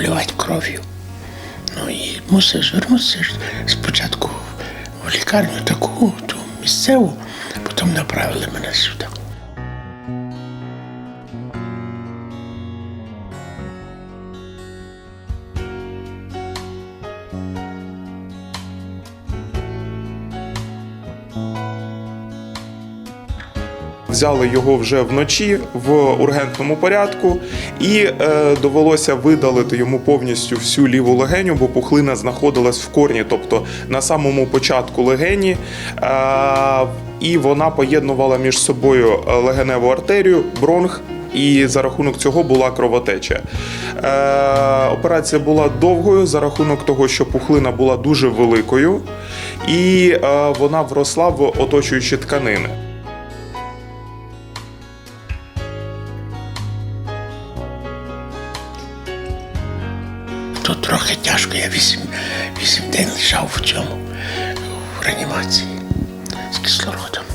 обливати кров'ю. Ну і мусиш звернутися спочатку в лікарню таку, ту місцеву, потім направили мене сюди. Взяли його вже вночі в ургентному порядку, і е, довелося видалити йому повністю всю ліву легеню, бо пухлина знаходилась в корні, тобто на самому початку легені. Е, і вона поєднувала між собою легеневу артерію, бронх. І за рахунок цього була кровотеча. Е, операція була довгою за рахунок того, що пухлина була дуже великою, і е, вона вросла в оточуючі тканини. Тут трохи тяжко, я вісім, вісім день лежав в цьому в реанімації з кислородом.